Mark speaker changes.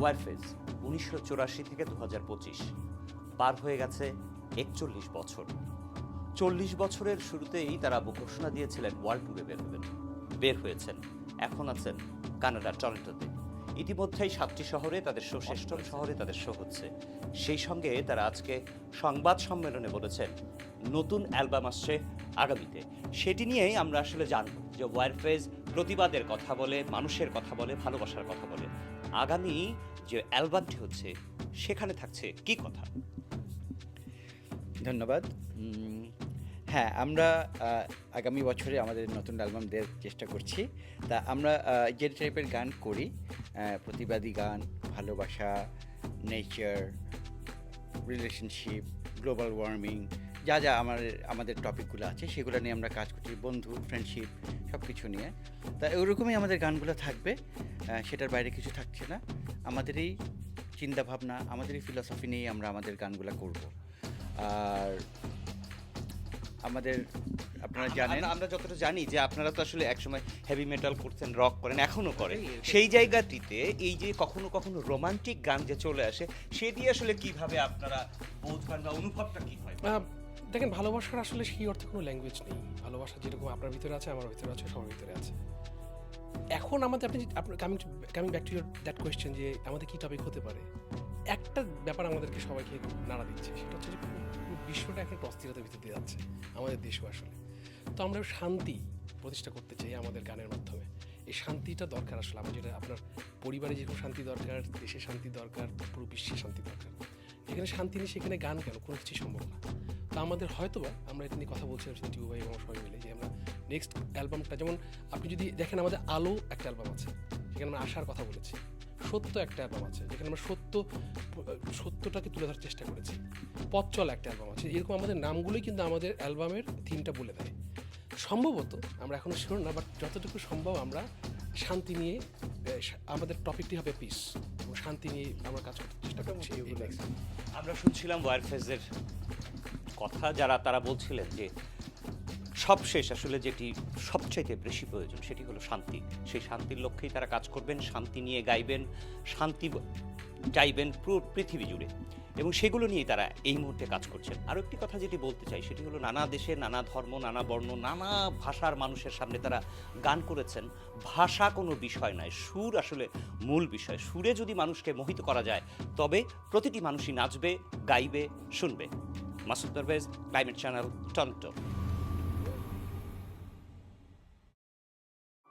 Speaker 1: ওয়ারফেজ উনিশশো চুরাশি থেকে দু পার হয়ে গেছে একচল্লিশ বছর। চল্লিশ বছরের শুরুতেই তারা ঘোষণা দিয়েছিলেন ওয়ার্ল্ড ট্যুরে বের হবেন। বের হয়েছেন। এখন আছেন কানাডার টরন্টোতে। ইতিমধ্যেই সাতটি শহরে তাদের শো শহরে তাদের শো হচ্ছে। সেই সঙ্গে তারা আজকে সংবাদ সম্মেলনে বলেছেন, নতুন অ্যালবাম আসছে আগামীতে। সেটি নিয়েই আমরা আসলে জানব যে ওয়ারফেজ প্রতিবাদের কথা বলে, মানুষের কথা বলে, ভালোবাসার কথা বলে। আগামী যে অ্যালবামটি হচ্ছে, সেখানে থাকছে কি কথা?
Speaker 2: ধন্যবাদ। হ্যাঁ আমরা আগামী বছরে আমাদের নতুন অ্যালবাম দেওয়ার চেষ্টা করছি। তা আমরা যে টাইপের গান করি প্রতিবাদী গান, ভালোবাসা নেচার রিলেশনশিপ গ্লোবাল ওয়ার্মিং যা যা আমাদের আমাদের টপিকগুলো আছে, সেগুলো নিয়ে আমরা কাজ করছি, বন্ধু ফ্রেন্ডশিপ সব কিছু নিয়ে। তা ওরকমই আমাদের গানগুলো থাকবে সেটার বাইরে কিছু থাকছে না। আমাদেরই চিন্তাভাবনা, আমাদেরই ফিলসফি নিয়েই আমরা আমাদের গানগুলো করব। আর আমাদের আপনারা জানেন।
Speaker 1: আমরা- আমরা যতটা জানি যে আপনারা তো আসলে একসময় হেভি মেটাল করতেন রক করেন এখনও করেন। সেই জায়গাটিতে এই যে কখনো কখনো রোমান্টিক গান যে চলে আসে সেটি আসলে কীভাবে আপনারা বোঝবেন বা অনুভবটা কি হয়?
Speaker 3: দেখেন ভালোবাসার আসলে সেই অর্থে কোনো ল্যাঙ্গুয়েজ নেই। ভালোবাসা যেরকম আপনার ভিতরে আছে আমার ভিতরে আছে সবার ভিতরে আছে। এখন আমাদের আপনি আপনার coming coming back to your that question যে আমাদের কী টপিক হতে পারে? একটা ব্যাপার আমাদেরকে সবাইকে নাড়া দিচ্ছে, সেটা হচ্ছে যে বিশ্বটা এখন অস্থিরতার ভিতর দিয়ে যাচ্ছে, আমাদের দেশও আসলে। তো আমরা শান্তি প্রতিষ্ঠা করতে চাই আমাদের গানের মাধ্যমে। এই শান্তিটা দরকার আসলে, আমার যেটা আপনার পরিবারে যেরকম শান্তি দরকার, দেশে শান্তি দরকার, পুরো বিশ্বে শান্তি দরকার। এখানে শান্তি নেই, সেখানে গান কেন? কোনো কিছুই সম্ভব না। তো আমাদের হয়তো বা আমরা এটা নিয়ে কথা বলছিলাম সেটা টিউ ভাই এবং সবাই মিলে, যে আমরা নেক্সট অ্যালবামটা যেমন আপনি যদি দেখেন আমাদের আলো একটা অ্যালবাম আছে, সেখানে আমরা আশার কথা বলেছি। সত্য একটা অ্যালবাম আছে যেখানে আমরা সত্য সত্যটাকে তুলে ধরার চেষ্টা করেছি। পথ চলা একটা অ্যালবাম আছে। এরকম আমাদের নামগুলোই কিন্তু আমাদের অ্যালবামের থিমটা বলে দেয়। সম্ভবত আমরা এখনও শিওর না বাট যতটুকু সম্ভব আমরা শান্তি নিয়ে আমাদের টপিকটি হবে পিস এবং শান্তি নিয়ে আমরা কাজ করতে চেষ্টা করছি।
Speaker 1: আমরা শুনছিলাম ওয়ারফেজের কথা যারা তারা বলছিলেন যে সবশেষ আসলে যেটি সবচাইতে বেশি প্রয়োজন সেটি হলো শান্তি। সেই শান্তির লক্ষ্যেই তারা কাজ করবেন, শান্তি নিয়ে গাইবেন, শান্তি চাইবেন পুরো পৃথিবী জুড়ে। এবং সেগুলো নিয়েই তারা এই মুহূর্তে কাজ করছেন। আরও একটি কথা যেটি বলতে চাই সেটি হলো নানা দেশে নানা ধর্ম, নানা বর্ণ, নানা ভাষার মানুষের সামনে তারা গান করেছেন। ভাষা কোনো বিষয় নয়, সুর আসলে মূল বিষয়। সুরে যদি মানুষকে মোহিত করা যায়, তবে প্রতিটি মানুষই নাচবে, গাইবে, শুনবে। Masud Parvez, climate channel টন্টো